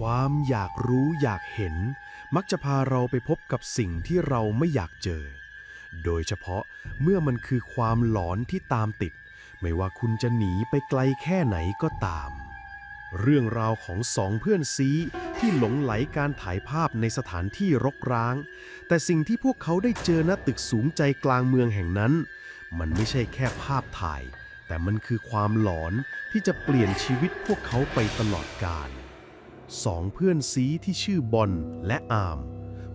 ความอยากรู้อยากเห็น มักจะพาเราไปพบกับสิ่งที่เราไม่อยากเจอ โดยเฉพาะเมื่อมันคือความหลอนที่ตามติด ไม่ว่าคุณจะหนีไปไกลแค่ไหนก็ตาม เรื่องราวของสองเพื่อนซีที่หลงไหลการถ่ายภาพในสถานที่รกร้าง แต่สิ่งที่พวกเขาได้เจอณตึกสูงใจกลางเมืองแห่งนั้น มันไม่ใช่แค่ภาพถ่าย แต่มันคือความหลอนที่จะเปลี่ยนชีวิตพวกเขาไปตลอดกาล สองเพื่อนซีที่ชื่อบอลและอาม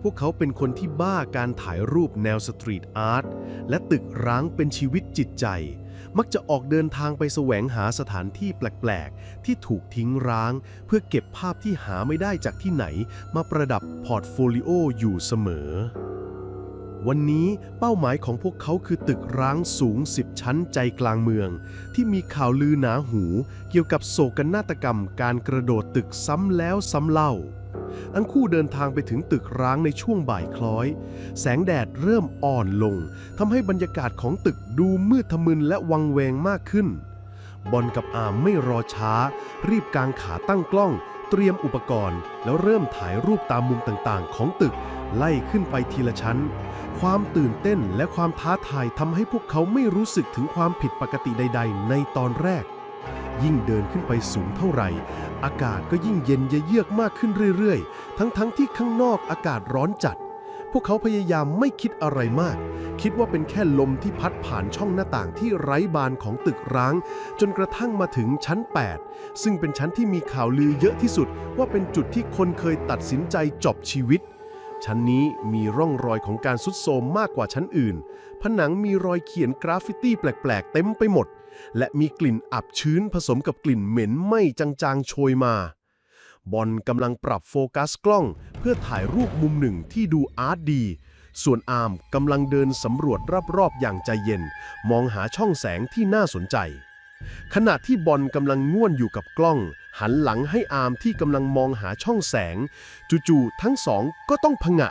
พวกเขาเป็นคนที่บ้าการถ่ายรูปแนวสตรีทอาร์ตและตึกร้างเป็นชีวิตจิตใจ มักจะออกเดินทางไปแสวงหาสถานที่แปลก ๆ ที่ถูกทิ้งร้าง เพื่อเก็บภาพที่หาไม่ได้จากที่ไหน มาประดับพอร์ตโฟลิโออยู่เสมอ วันนี้เป้าหมายของพวกเขาคือตึกร้างสูง 10 ชั้นใจกลางเมือง ที่มีข่าวลือหนาหู เกี่ยวกับโศกนาฏกรรม การกระโดดตึกซ้ำแล้วซ้ำเล่าทั้งคู่เดินทางไปถึงตึกร้างในช่วงบ่ายคล้อย แสงแดดเริ่มอ่อนลงทำให้บรรยากาศของตึกดูมืดทะมึนและวังเวงมากขึ้น บอลกับอามไม่รอช้า รีบกางขาตั้งกล้อง เตรียมอุปกรณ์ แล้วเริ่มถ่ายรูปตามมุมต่างๆ ของตึก ไล่ขึ้นไปทีละชั้น ความตื่นเต้นและความท้าทายทำให้พวกเขาไม่รู้สึกถึงความผิดปกติใด ๆ ในตอนแรก ยิ่งเดินขึ้นไปสูงเท่าไหร่ อากาศก็ยิ่งเย็นเยือกมากขึ้นเรื่อยๆ ทั้งๆที่ข้างนอกอากาศร้อนจัด พวกเขาพยายามไม่คิดอะไรมาก คิดว่าเป็นแค่ลมที่พัดผ่านช่องหน้าต่างที่ไร้บานของตึกร้าง จนกระทั่งมาถึงชั้น 8 ซึ่งเป็นชั้นที่มีข่าวลือเยอะที่สุด ว่าเป็นจุดที่คนเคยตัดสินใจจบชีวิต ชั้นนี้มีร่องรอยของการสุดโทรมมากกว่าชั้นอื่น ผนังมีรอยเขียนกราฟฟิตี้แปลก ๆ เต็มไปหมด และมีกลิ่นอับชื้นผสมกับกลิ่นเหม็นไหม้จางๆ โชยมา บอลกำลังปรับโฟกัสกล้อง เพื่อถ่ายรูปมุมหนึ่งที่ดูอาร์ตดี ส่วนอาร์มกำลังเดินสำรวจรอบๆอย่างใจเย็น มองหาช่องแสงที่น่าสนใจ ขณะที่บอลกำลังง่วนอยู่กับกล้อง หันหลังให้อาร์มที่กำลังมองหาช่องแสง จู่ๆทั้งสองก็ต้องผงะ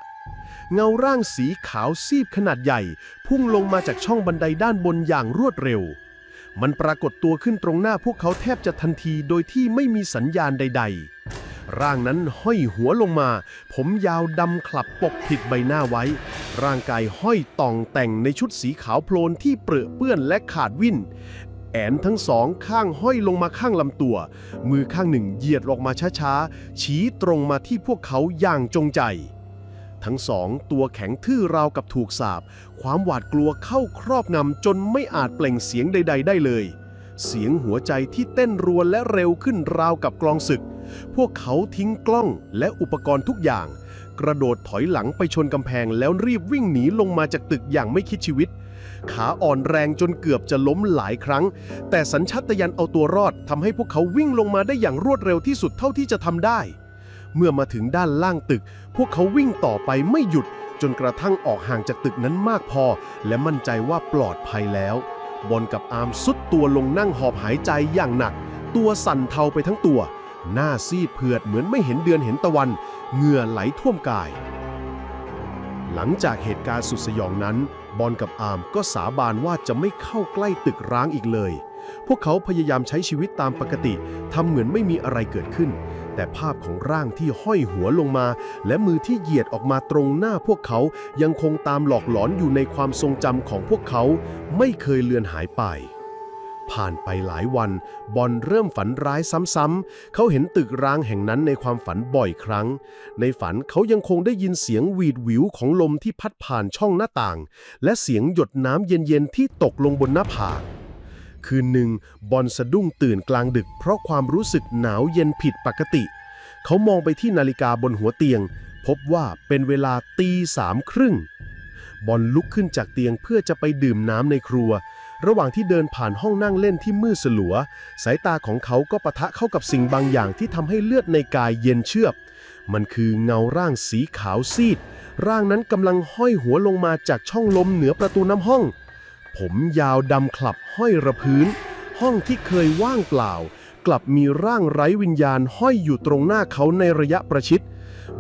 เงาร่างสีขาวซีบขนาดใหญ่ พุ่งลงมาจากช่องบันไดด้านบนอย่างรวดเร็ว มันปรากฏตัวขึ้นตรงหน้าพวกเขาแทบจะทันทีโดยที่ไม่มีสัญญาณใด ๆ ร่างนั้นห้อยหัวลงมา ผมยาวดำคลับปกผิดใบหน้าไว้ ร่างกายห้อยต่องแต่งในชุดสีขาวโพลนที่เปรอะเปื้อนและขาดวิ่น แอนทั้งสองข้างห้อยลงมาข้างลำตัว มือข้างหนึ่งเหยียดออกมาช้าๆ ชี้ตรงมาที่พวกเขาอย่างจงใจ ทั้งสองตัวแข็งทื่อราวกับถูกสาบ ความหวาดกลัวเข้าครอบงำจนไม่อาจเปล่งเสียงใด ๆ ได้เลย เสียงหัวใจที่เต้นรัวและเร็วขึ้นราวกับกลองศึก พวกเขาทิ้งกล้องและอุปกรณ์ทุกอย่าง กระโดดถอยหลังไปชนกำแพงแล้วรีบวิ่งหนีลงมาจากตึกอย่างไม่คิดชีวิต ขาอ่อนแรงจนเกือบจะล้มหลายครั้ง แต่สัญชาตญาณเอาตัวรอดทำให้พวกเขาวิ่งลงมาได้อย่างรวดเร็วที่สุดเท่าที่จะทำได้ เมื่อมาถึงด้านล่างตึก พวกเขาวิ่งต่อไปไม่หยุด จนกระทั่งออกห่างจากตึกนั้นมากพอ และมั่นใจว่าปลอดภัยแล้ว บอลกับอาร์มสุดตัวลงนั่งหอบหายใจอย่างหนัก ตัวสั่นเทาไปทั้งตัว หน้าซีดเผือดเหมือนไม่เห็นเดือนเห็นตะวัน เหงื่อไหลท่วมกาย หลังจากเหตุการณ์สุดสยองนั้น บอลกับอาร์มก็สาบานว่าจะไม่เข้าใกล้ตึกร้างอีกเลย พวกเขาพยายามใช้ชีวิตตามปกติทำเหมือนไม่มีอะไรเกิดขึ้น แต่ภาพของร่างที่ห้อยหัวลงมา และมือที่เหยียดออกมาตรงหน้าพวกเขายังคงตามหลอกหลอนอยู่ในความทรงจำของพวกเขา ไม่เคยเลือนหายไป ผ่านไปหลายวัน บอลเริ่มฝันร้ายซ้ำๆ เขาเห็นตึกร้างแห่งนั้นในความฝันบ่อยครั้ง ในฝันเขายังคงได้ยินเสียงหวีดหวิวของลมที่พัดผ่านช่องหน้าต่าง และเสียงหยดน้ำเย็นๆ ที่ตกลงบนหน้าผากคืนหนึ่ง บอลสะดุ้งตื่นกลางดึก เพราะความรู้สึกหนาวเย็นผิดปกติ เขามองไปที่นาฬิกาบนหัวเตียง พบว่าเป็นเวลาตีสามครึ่งบอลลุกขึ้นจากเตียงเพื่อจะไปดื่มน้ำในครัว ระหว่างที่เดินผ่านห้องนั่งเล่นที่มืดสลัว สายตาของเขาก็ปะทะเข้ากับสิ่งบางอย่างที่ทำให้เลือดในกายเย็นเชือบ มันคือเงาร่างสีขาวซีด ร่างนั้นกำลังห้อยหัวลงมาจากช่องลมเหนือประตูน้ำห้อง ผมยาวดำคลับห้อยระพื้น ห้องที่เคยว่างเปล่า กลับมีร่างไร้วิญญาณห้อยอยู่ตรงหน้าเขาในระยะประชิด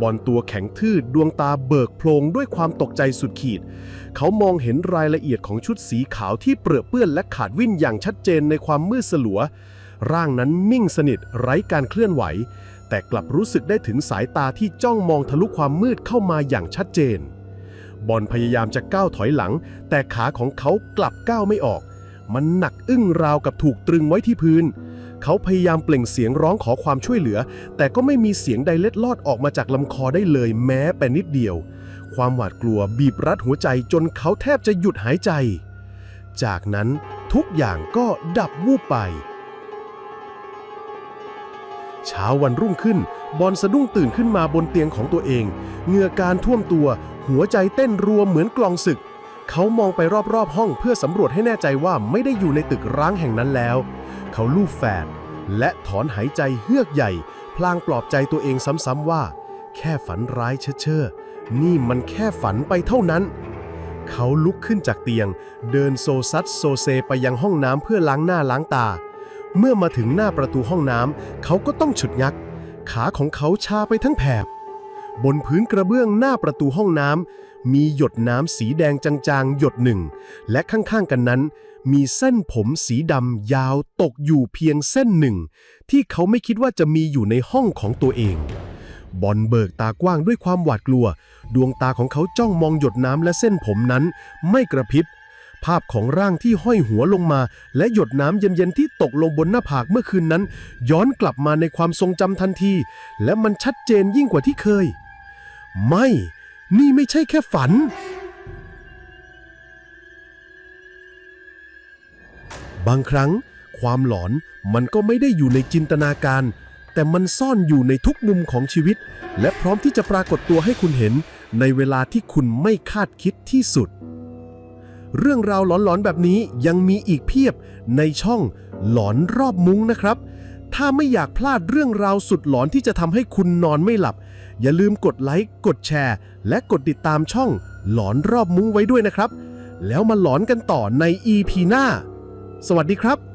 บอลตัวแข็งทื่อดวงตาเบิกโพลงด้วยความตกใจสุดขีด เขามองเห็นรายละเอียดของชุดสีขาวที่เปรอะเปื้อนและขาดวิ่นอย่างชัดเจนในความมืดสลัว ร่างนั้นนิ่งสนิทไร้การเคลื่อนไหว แต่กลับรู้สึกได้ถึงสายตาที่จ้องมองทะลุความมืดเข้ามาอย่างชัดเจน บอลพยายามจะก้าวถอยหลัง แต่ขาของเขากลับก้าวไม่ออก มันหนักอึ้งราวกับถูกตรึงไว้ที่พื้น เขาพยายามเปล่งเสียงร้องขอความช่วยเหลือ แต่ก็ไม่มีเสียงใดเล็ดลอดออกมาจากลำคอได้เลยแม้แต่นิดเดียว ความหวาดกลัวบีบรัดหัวใจจนเขาแทบจะหยุดหายใจ จากนั้นทุกอย่างก็ดับวูบไปเช้าวันรุ่งขึ้น บอลสะดุ้งตื่นขึ้นมาบนเตียงของตัวเอง เหงื่อการท่วมตัว หัวใจเต้นรัวเหมือนกลองศึก เขามองไปรอบๆห้องเพื่อสำรวจให้แน่ใจว่าไม่ได้อยู่ในตึกร้างแห่งนั้นแล้ว เขาลูบแฝดและถอนหายใจเฮือกใหญ่ พลางปลอบใจตัวเองซ้ำๆว่า แค่ฝันร้ายเช่อๆนี่มันแค่ฝันไปเท่านั้น เขาลุกขึ้นจากเตียง เดินโซซัดโซเซไปยังห้องน้ำเพื่อล้างหน้าล้างตา เมื่อมาถึงหน้าประตูห้องน้ำเขาก็ต้องฉุดยัก ขาของเขาชาไปทั้งแถบบนพื้นกระเบื้องหน้าประตูห้องน้ำมีหยดน้ำสีแดงจางๆ หยดหนึ่ง และข้างๆกันนั้น มีเส้นผมสีดำยาวตกอยู่เพียงเส้นหนึ่ง ที่เขาไม่คิดว่าจะมีอยู่ในห้องของตัวเอง บอลเบิกตากว้างด้วยความหวาดกลัว ดวงตาของเขาจ้องมองหยดน้ำและเส้นผมนั้น ไม่กระพริบ ภาพของร่างที่ห้อยหัวลงมา และหยดน้ำเย็นๆที่ตกลงบนหน้าผากเมื่อคืนนั้น ย้อนกลับมาในความทรงจำทันที และมันชัดเจนยิ่งกว่าที่เคย ไม่ นี่ไม่ใช่แค่ฝัน บางครั้ง ความหลอนมันก็ไม่ได้อยู่ในจินตนาการ แต่มันซ่อนอยู่ในทุกมุมของชีวิต และพร้อมที่จะปรากฏตัวให้คุณเห็น ในเวลาที่คุณไม่คาดคิดที่สุด เรื่องราวหลอนๆแบบนี้ยังมีอีกเพียบในช่องหลอนรอบมุ้งนะครับ ถ้าไม่อยากพลาดเรื่องราวสุดหลอนที่จะทำให้คุณนอนไม่หลับ อย่าลืมกดไลค์กดแชร์ และกดติดตามช่องหลอนรอบมุ้งไว้ด้วยนะครับ แล้วมาหลอนกันต่อใน EP หน้า สวัสดีครับ